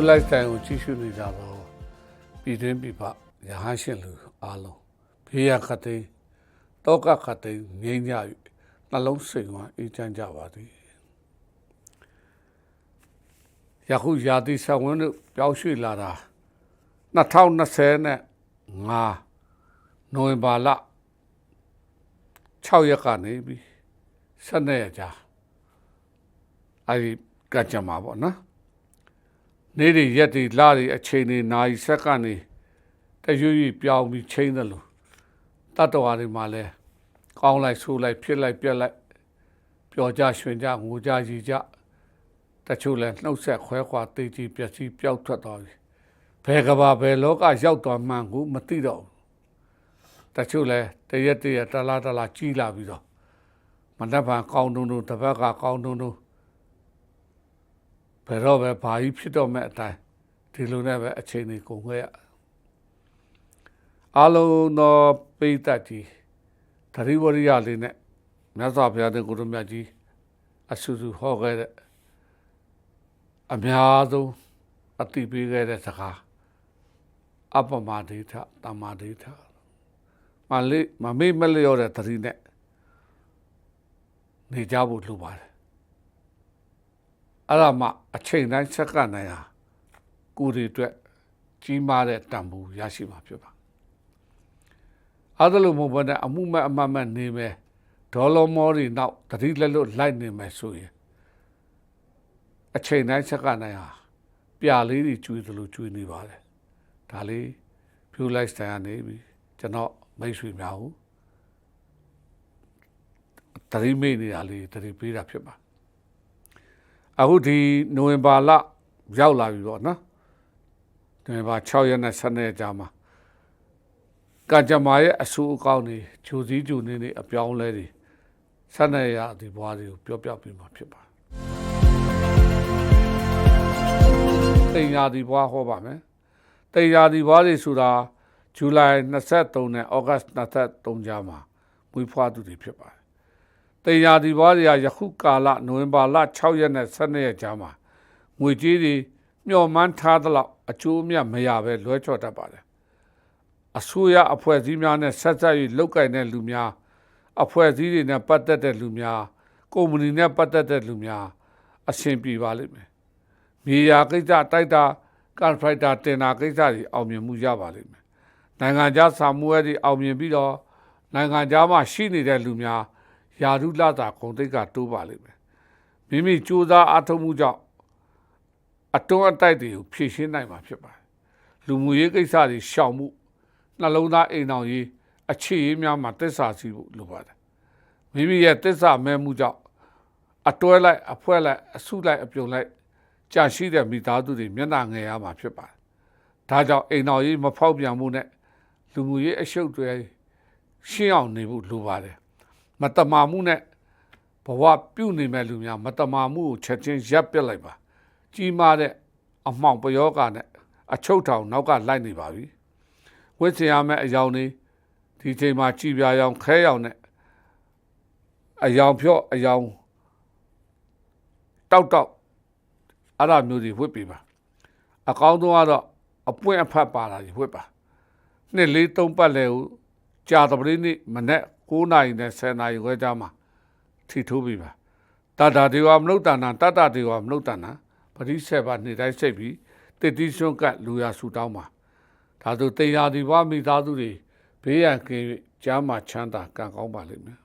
ရိုးလိုက်တိုင်ကိုကြည့်ရှုနေကြတော့ပြည်တွင်းပြည်ပရဟန်းရှင်လူအားလုံးဘေးရခတ်သိမ်းတောကခတ်သိမ်းငြိမ်းကြ၍နှလုံးစိမ်ဝမ်းအေးချမ်းကြပါသည်ယခုရာသီဆက်ဝန်းတို့ပြောင်းရွှေ့လာတာ2020နဲ့5နိုဝင်ဘာလ6ရက်ကနေပြီး12ရက်ကြာအဲဒီကကြမှာပေါ့နော် နေ့တွေရက်တွေလတွေအချိန်တွေနာရီစက္ကန့်တွေတရွေ့ရွေ့ပြောင်းပြီးချိန်တယ်လို့တတ္တဝါတွေမှာလဲကောင်းလိုက်ဆိုးလိုက်ဖြစ်လိုက်ပြက်လိုက်ပျော်ကြရွှင်ကြငိုကြရည်ကြတချို့လဲနှုတ်ဆက်ခွဲခွာတေးကြီးပျက်စီးပျောက်ထွက်သွားပြီဘယ်ကဘာဘယ်လောကရောက်သွားမှန်းကိုမသိတော့ဘူးတချို့လဲတရက်တရက်တလားတလားကြီးလာပြီးတော့မနှက်ဖန်ကောင်းတုံတုံတစ်ဘက်ကကောင်းတုံတုံ ဘယ်တော့ပဲဘာကြီးဖြစ်တော့မဲ့အတိုင်းဒီလိုနဲ့ပဲအချိန်တွေကုန်ခဲ့ရအလုံးသောပိဋကတ်ကြီးသတိဝရိယလေးနဲ့မြတ်စွာဘုရားတဲ့ကိုရမြတ်ကြီးအဆူဆူဟောခဲ့တဲ့အများဆုံးအတိပေးခဲ့တဲ့စကားအပမဒိဋ္ဌတမ္မာဒိဋ္ဌမလေးမမေ့မလျော့တဲ့သတိနဲ့နေကြဖို့လိုပါတယ် အဲ့ဒါမှအချိန်တိုင်းစက္ကန့်တိုင်းဟာကိုယ်တွေအတွက်ကြီးမားတဲ့တန်ဖိုးရရှိမှာဖြစ်ပါအဲ့ဒါလို့မဟုတ်ဘဲနဲ့အမှုမဲ့အမှတ်မဲ့နေမယ်ဒေါ်လာမောတွေနောက်တတိလက်လွတ်လိုက်နေမယ်ဆိုရင်အချိန်တိုင်းစက္ကန့်တိုင်းဟာပြာလေးတွေကျွေးသလိုကျွေးနေပါတယ်ဒါလေးဖြူလိုက်စတိုင်ကနေပြီကျွန်တော်မိတ်ဆွေများဟုတတိမိတ်နေတာလေးတတိပေးတာဖြစ်ပါ အခုဒီနိုဝင်ဘာလရောက်လာပြီပေါ့နော်နိုဝင်ဘာ6ရက်နဲ့7ရက်ကြာမှာကကြမ္မာရဲ့အဆူအကောင်းတွေဂျိုစည်းဂျိုနေနေအပြောင်းလဲတွေ7ရက်ရဒီဘွားတွေကိုပြောပြပြမှာဖြစ်ပါတယ်တင်ရာဒီဘွားဟောပါမယ်တင်ရာဒီဘွားတွေဆိုတာဇူလိုင်23နဲ့ဩဂတ်23ကြားမှာမွေးဖွားသူတွေဖြစ်ပါတယ် တေယာဒီဘွားတွေကယခုကာလနိုဝင်ဘာလ6ရက်နဲ့12ရက်ကြားမှာငွေကြေးတွေမျှော်မှန်းထားသလောက်အကျိုးအမြတ်မရပဲလွှဲချော်တတ်ပါတယ်အစိုးရအဖွဲ့အစည်းများနဲ့ဆက်ဆက်၍လောက်ကင်တဲ့လူများအဖွဲ့အစည်းတွေနဲ့ပတ်သက်တဲ့လူများကုမ္ပဏီနဲ့ပတ်သက်တဲ့လူများအဆင်ပြေပါလိမ့်မယ်မြေယာကိစ္စတိုက်တာကန်ဖရိုက်တာတင်တာကိစ္စတွေအောင်မြင်မှုရပါလိမ့်မယ်နိုင်ငံခြားစာမှုဝဲတွေအောင်မြင်ပြီးတော့နိုင်ငံခြားမှာရှိနေတဲ့လူများ ယာရုလတာဂုံတိတ်ကတိုးပါလိမ့်မယ်မိမိကြိုးစားအားထုတ်မှုကြောင့်အတွန်းအတိုက်တွေကိုဖြည့်ရှင်းနိုင်မှာဖြစ်ပါတယ်လူမှုရေးကိစ္စတွေရှောင်မှုနှလုံးသားအိမ်အောင်ရေးအခြေရေးများမှာတစ္ဆာစီဖို့လိုပါတယ်မိမိရဲ့တစ္ဆာမဲမှုကြောင့်အတွဲလိုက်အဖွဲလိုက်အဆုလိုက်အပြုံလိုက်ကြာရှိတဲ့မိသားစုတွေမျက်နှာငယ်ရမှာဖြစ်ပါတယ်ဒါကြောင့်အိမ်တော်ရေးမဖောက်ပြန်မှုနဲ့လူမှုရေးအရှုပ်တွေရှင်းအောင်နေဖို့လိုပါတယ် မတမာမှုနဲ့ဘဝပြုတ်နေမဲ့လူများမတမာမှုကိုချက်ချင်းရပ်ပစ်လိုက်ပါ ကြီးမားတဲ့အမှောင်ပယောဂနဲ့အချုပ်ထောင်နောက်ကလိုက်နေပါပြီဝိသင်ရမယ့်အယောင်တွေဒီချိန်မှာကြည်ပြာရောင်ခဲရောင်နဲ့အယောင်ဖြော့အယောင်တောက်တောက်အဲ့ဒါမျိုးတွေဝစ်ပြီပါအကောင်းဆုံးကတော့အပွင့်အဖတ်ပါတာတွေဝစ်ပါနှစ်လေးသုံးပတ်လဲကိုကြာတပရိနေ့မနေ့ 9နာရီနဲ့10နာရီခွဲကြားမှာထိထိုးပြီပါတတတေဝမနုဿာနာတတတေဝမနုဿာနာပရိစ္ဆေပါနေတိုင်းစိတ်ပြီးတတိရွှန့်ကလူရဆူတောင်းပါဒါဆိုတရားဒီဘဝမိသားစုတွေဘေးရန်ကင်းကြားမှာချမ်းသာကံကောင်းပါလိမ့်မယ်